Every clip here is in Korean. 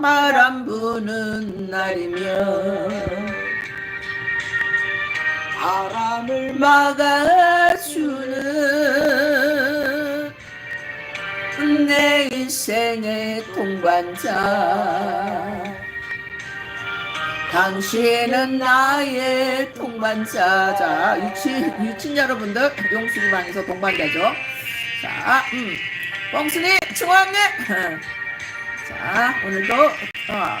바람 부는 날이며 바람을 막아주는 내 인생의 동반자. 당신은 나의 동반자 자. 유친, 유친 여러분들 용수기 방에서 동반자죠? 자 음. 뽕순이 충원님 자 오늘도 어,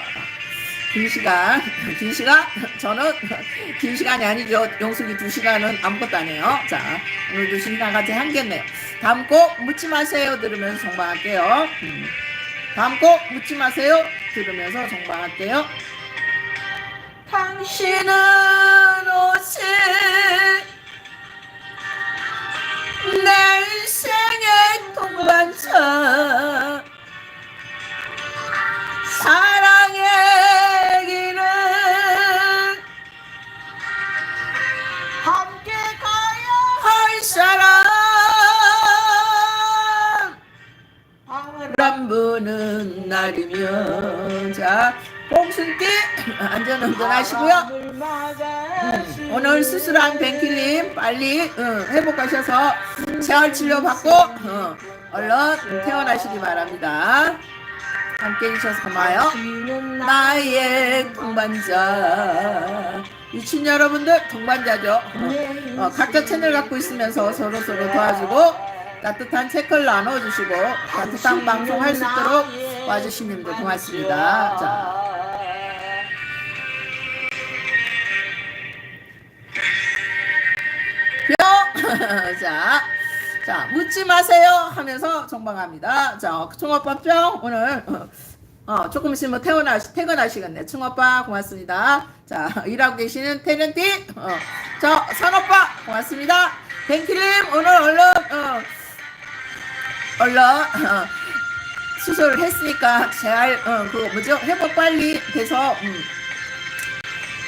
긴 시간 긴 시간? 저는 긴 시간이 아니죠. 용수기 두 시간은 아무것도 아니에요. 자 오늘도 시간 같이 한겠네요 다음 곡 묻지 마세요 들으면서 정방할게요. 음. 다음 곡 묻지 마세요 들으면서 정방할게요. 당신은 오직 내 인생의 동반자 자 봉순띠 안전운전 하시고요. 막아주는 오늘 수술한 뱅킬님 빨리 응, 회복하셔서 재활 치료 받고 어, 얼른 퇴원하시기 바랍니다. 함께 해주셔서 고마워요. 나의 동반자. 유친 여러분들 동반자죠. 어, 어, 각자 채널 갖고 있으면서 서로 서로 도와주고 따뜻한 책을 나눠주시고 따뜻한 방송 할 수 있도록 와주신 님들 고맙습니다 자 뿅! 자, 자, 묻지 마세요 하면서 정방합니다. 자, 총오빠 뿅! 오늘, 어, 어, 조금 있으면 퇴근하시, 퇴근하시겠네. 충오빠, 고맙습니다. 자, 일하고 계시는 태련띠, 어, 저, 선오빠, 고맙습니다. 뱅키님, 오늘 얼른, 어, 얼른, 어, 수술을 했으니까 잘, 어, 그, 뭐죠? 회복 빨리 돼서, 음,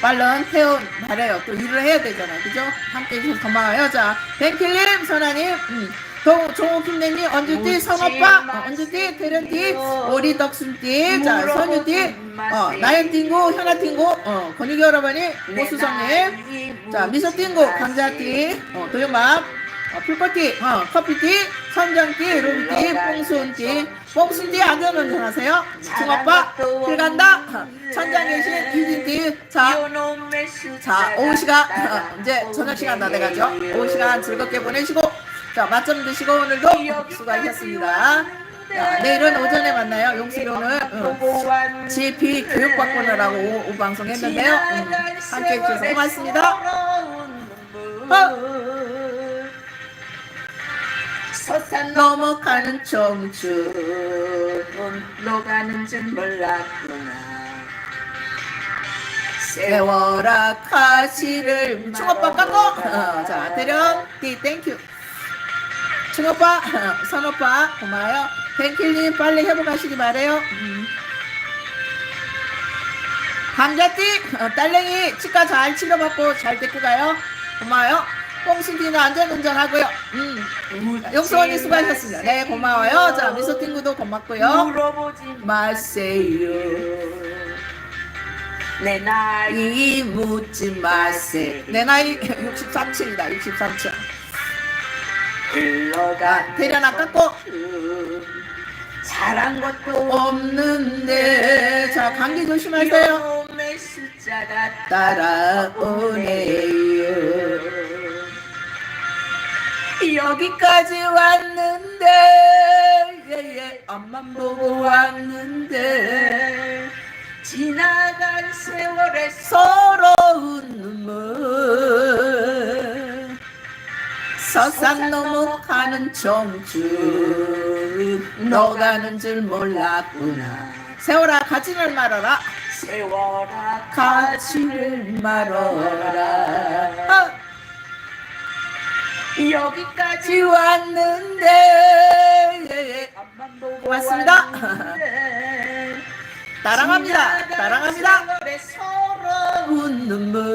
빨른 퇴원 바래요. 또 일을 해야 되잖아요. 그죠? 함께 해주셔서 고마워요. 자, 뱅필님, 선아님, 음, 동, 종옥힘내님, 언주띠, 선오빠, 어, 언주띠, 태련띠, 오리 덕순띠, 자, 선유띠, 어, 나연띵구, 현아띵구, 어, 권유기 여러분이, 고수성님, 자, 미소띵구, 감자띠, 어, 도요맘, 어, 풀꽃띠, 어, 커피띠, 선정띠, 루비띠, 뽕순띠, 뽕순띠 안전 운전 하세요. 중오빠, 길 간다. 천장 계신 이진띠, 자, 자, 오후 시간, 어, 이제 저녁 시간 다 돼가죠. 오후 시간 즐겁게 보내시고, 자, 맛점 드시고 오늘도 수고하셨습니다. 자, 내일은 오전에 만나요. 용수이 오늘 어, GP 교육받고 오느라고 오, 오 방송 했는데요. 음, 함께 해주셔서 고맙습니다. 어. 서산 넘어가는 청춘. 넘어가는 줄 몰랐구나. 세워라 가시를 충오빠 깎고 어, 자 대령. 띠 땡큐 충오빠 어, 선오빠 고마워요. 뱅킬님 빨리 회복하시기 바래요. 음. 감자띠 어, 딸랭이 치과 잘 치료받고 잘 데리고 가요. 고마워요 뽕순티는 안전운전하고요. 음. 용수원이 수고하셨습니다. 네 고마워요. 자 미소팅구도 고맙고요. 물어보지 마세요. 내 나이 이 묻지 마세요. 내 나이 63층이다. 63층. 흘러간 대련 아깝고. 잘한 것도 없는데. 자 감기 조심하세요. 따라오네 여기까지 왔는데 예예 앞만 보고 왔는데. 지나간 세월에 서러운 눈물. 서산 넘어가는 청춘 너가는 줄 몰랐구나. 세월아 가지를 말아라. 세워라 가지를 말아라. 아, 여기까지 왔는데. 고맙습니다. 따라갑니다. 따라갑니다. 서러운 눈물